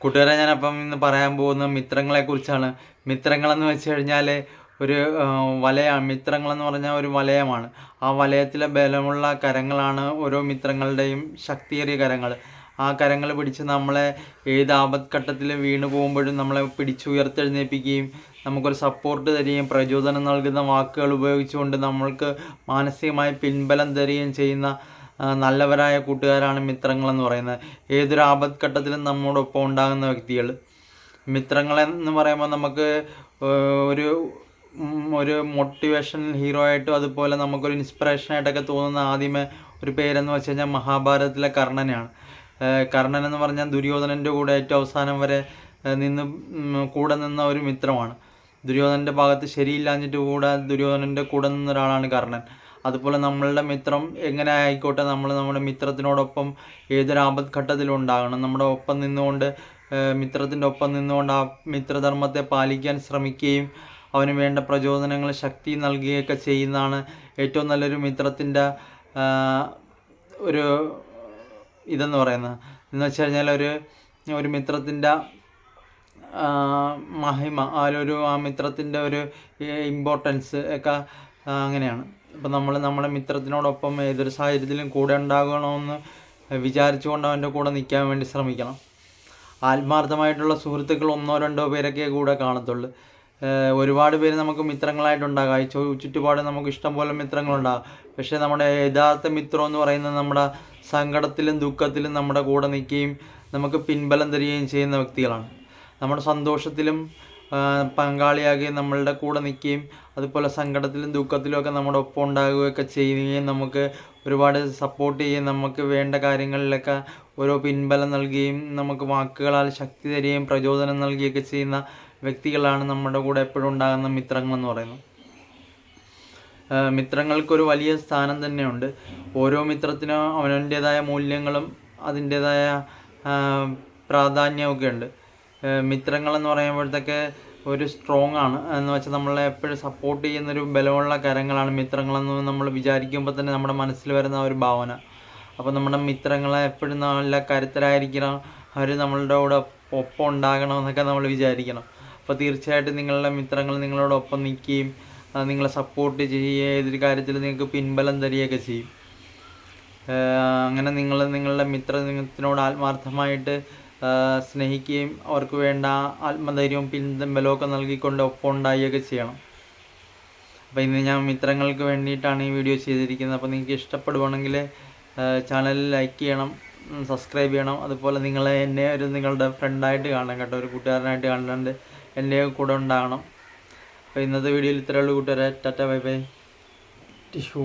കൂട്ടുകാരെ ഞാനപ്പം ഇന്ന് പറയാൻ പോകുന്ന മിത്രങ്ങളെ കുറിച്ചാണ് മിത്രങ്ങളെന്ന് വെച്ച് കഴിഞ്ഞാൽ ഒരു വലയാണ് മിത്രങ്ങളെന്ന് പറഞ്ഞാൽ ഒരു വലയമാണ്. ആ വലയത്തിലെ ബലമുള്ള കരങ്ങളാണ് ഓരോ മിത്രങ്ങളുടെയും ശക്തിയേറിയ കരങ്ങൾ. ആ കരങ്ങൾ പിടിച്ച് നമ്മളെ ഏത് ആപത്ഘട്ടത്തിൽ വീണ് പോകുമ്പോഴും നമ്മളെ പിടിച്ചുയർത്തെഴുന്നേൽപ്പിക്കുകയും നമുക്കൊരു സപ്പോർട്ട് തരികയും പ്രചോദനം നൽകുന്ന വാക്കുകൾ ഉപയോഗിച്ചുകൊണ്ട് നമ്മൾക്ക് മാനസികമായി പിൻബലം തരികയും ചെയ്യുന്ന നല്ലവരായ കൂട്ടുകാരാണ് മിത്രങ്ങളെന്ന് പറയുന്നത്. ഏതൊരു ആപത്ഘട്ടത്തിലും നമ്മോടൊപ്പം ഉണ്ടാകുന്ന വ്യക്തികൾ. മിത്രങ്ങളെന്ന് പറയുമ്പോൾ നമുക്ക് ഒരു ഒരു മോട്ടിവേഷൻ ഹീറോ ആയിട്ടും അതുപോലെ നമുക്കൊരു ഇൻസ്പിറേഷനായിട്ടൊക്കെ തോന്നുന്ന ആദ്യമേ ഒരു പേരെന്ന് വെച്ച് കഴിഞ്ഞാൽ മഹാഭാരതത്തിലെ കർണനാണ് കർണനെന്ന് എന്ന് പറഞ്ഞാൽ ദുര്യോധനന്റെ കൂടെ ഏറ്റവും അവസാനം വരെ നിന്ന് കൂടെ നിന്ന ഒരു മിത്രമാണ്. ദുര്യോധനന്റെ ഭാഗത്ത് ശരിയില്ലാഞ്ഞിട്ട് കൂടെ ദുര്യോധനന്റെ കൂടെ നിന്ന ഒരാളാണ് കർണൻ. അതുപോലെ നമ്മളുടെ മിത്രം എങ്ങനെ ആയിക്കോട്ടെ നമ്മൾ നമ്മുടെ മിത്രത്തിനോടൊപ്പം ഏതൊരു ആപത്ഘട്ടത്തിലും ഉണ്ടാകണം നമ്മുടെ ഒപ്പം നിന്നുകൊണ്ട് മിത്രത്തിന്റെ ഒപ്പം നിന്നുകൊണ്ട് ആ മിത്രധർമ്മത്തെ പാലിക്കാൻ ശ്രമിക്കുകയും അവന് വേണ്ട പ്രചോദനങ്ങൾ ശക്തി നൽകുകയൊക്കെ ചെയ്യുന്നതാണ് ഏറ്റവും നല്ലൊരു മിത്രത്തിന്റെ ഒരു ഇതെന്ന് പറയുന്നത്. എന്ന് വെച്ച് കഴിഞ്ഞാൽ ഒരു ഒരു മിത്രത്തിന്റെ മഹിമ ഒരു ആ മിത്രത്തിന്റെ ഒരു ഇമ്പോർട്ടൻസ് ഒക്കെ അങ്ങനെയാണ്. ഇപ്പം നമ്മൾ നമ്മുടെ മിത്രത്തിനോടൊപ്പം ഏതൊരു സാഹചര്യത്തിലും കൂടെ ഉണ്ടാകണമെന്ന് വിചാരിച്ചുകൊണ്ട് അവന്റെ കൂടെ നിൽക്കാൻ വേണ്ടി ശ്രമിക്കണം. ആത്മാർത്ഥമായിട്ടുള്ള സുഹൃത്തുക്കൾ ഒന്നോ രണ്ടോ പേരൊക്കെ കൂടെ കാണത്തുള്ളൂ. ഒരുപാട് പേര് നമുക്ക് മിത്രങ്ങളായിട്ടുണ്ടാകാം ഈ ചുറ്റുപാട് നമുക്ക് ഇഷ്ടം പോലെ മിത്രങ്ങളുണ്ടാകാം. പക്ഷേ നമ്മുടെ യഥാർത്ഥ മിത്രം എന്ന് പറയുന്നത് നമ്മുടെ സങ്കടത്തിലും ദുഃഖത്തിലും നമ്മുടെ കൂടെ നിൽക്കുകയും നമുക്ക് പിൻബലം തരികയും ചെയ്യുന്ന വ്യക്തികളാണ്. നമ്മുടെ സന്തോഷത്തിലും പങ്കാളിയാകുകയും നമ്മളുടെ കൂടെ നിൽക്കുകയും അതുപോലെ സങ്കടത്തിലും ദുഃഖത്തിലും ഒക്കെ നമ്മുടെ ഒപ്പം ഉണ്ടാകുകയൊക്കെ ചെയ്യുകയും നമുക്ക് ഒരുപാട് സപ്പോർട്ട് ചെയ്യുകയും നമുക്ക് വേണ്ട കാര്യങ്ങളിലൊക്കെ ഓരോ പിൻബലം നൽകുകയും നമുക്ക് വാക്കുകളാൽ ശക്തി തരികയും പ്രചോദനം നൽകുകയൊക്കെ ചെയ്യുന്ന വ്യക്തികളാണ് നമ്മുടെ കൂടെ എപ്പോഴും ഉണ്ടാകുന്ന മിത്രങ്ങളെന്ന് പറയുന്നത്. മിത്രങ്ങൾക്കൊരു വലിയ സ്ഥാനം തന്നെയുണ്ട്. ഓരോ മിത്രത്തിനും അവനവന്റേതായ മൂല്യങ്ങളും അതിന്റേതായ പ്രാധാന്യമൊക്കെ ഉണ്ട്. മിത്രങ്ങളെന്ന് പറയുമ്പോഴത്തേക്ക് ഒരു സ്ട്രോങ് ആണ്. എന്ന് വെച്ചാൽ നമ്മളെ എപ്പോഴും സപ്പോർട്ട് ചെയ്യുന്നൊരു ബലമുള്ള കരങ്ങളാണ് മിത്രങ്ങളെന്ന് നമ്മൾ വിചാരിക്കുമ്പോൾ തന്നെ നമ്മുടെ മനസ്സിൽ വരുന്ന ഒരു ഭാവന. അപ്പോൾ നമ്മുടെ മിത്രങ്ങളെ എപ്പോഴും നല്ല കരുത്തരായിരിക്കണം. അവർ നമ്മളുടെ കൂടെ ഒപ്പം ഉണ്ടാകണം എന്നൊക്കെ നമ്മൾ വിചാരിക്കണം. അപ്പോൾ തീർച്ചയായിട്ടും നിങ്ങളുടെ മിത്രങ്ങൾ നിങ്ങളോടൊപ്പം നിൽക്കുകയും ആ, നിങ്ങളെ സപ്പോർട്ട് ചെയ്യുകയും ഏതൊരു കാര്യത്തിൽ നിങ്ങൾക്ക് പിൻബലം തരികയൊക്കെ ചെയ്യും. അങ്ങനെ നിങ്ങൾ നിങ്ങളുടെ മിത്രത്തിനോട് ആത്മാർത്ഥമായിട്ട് സ്നേഹിക്കുകയും അവർക്ക് വേണ്ട ആത്മധൈര്യവും പിൻബലമൊക്കെ നൽകിക്കൊണ്ട് ഒപ്പം ഉണ്ടാവുകയൊക്കെ ചെയ്യണം. അപ്പോൾ ഇന്ന് ഞാൻ മിത്രങ്ങൾക്ക് വേണ്ടിയിട്ടാണ് ഈ വീഡിയോ ചെയ്തിരിക്കുന്നത്. അപ്പോൾ നിങ്ങൾക്ക് ഇഷ്ടപ്പെടുവാണെങ്കിൽ ചാനൽ ലൈക്ക് ചെയ്യണം സബ്സ്ക്രൈബ് ചെയ്യണം. അതുപോലെ നിങ്ങൾ എന്നെ ഒരു നിങ്ങളുടെ ഫ്രണ്ടായിട്ട് കാണണം കേട്ടോ. ഒരു കൂട്ടുകാരനായിട്ട് കാണുന്നുണ്ട്. എന്റെ കൂടെ ഉണ്ടാകണം അപ്പോൾ ഇന്നത്തെ വീഡിയോയിൽ ഇത്രയേ ഉള്ളൂ കൂട്ടുകാരെ. Tata bye bye. ടിഷ്യൂ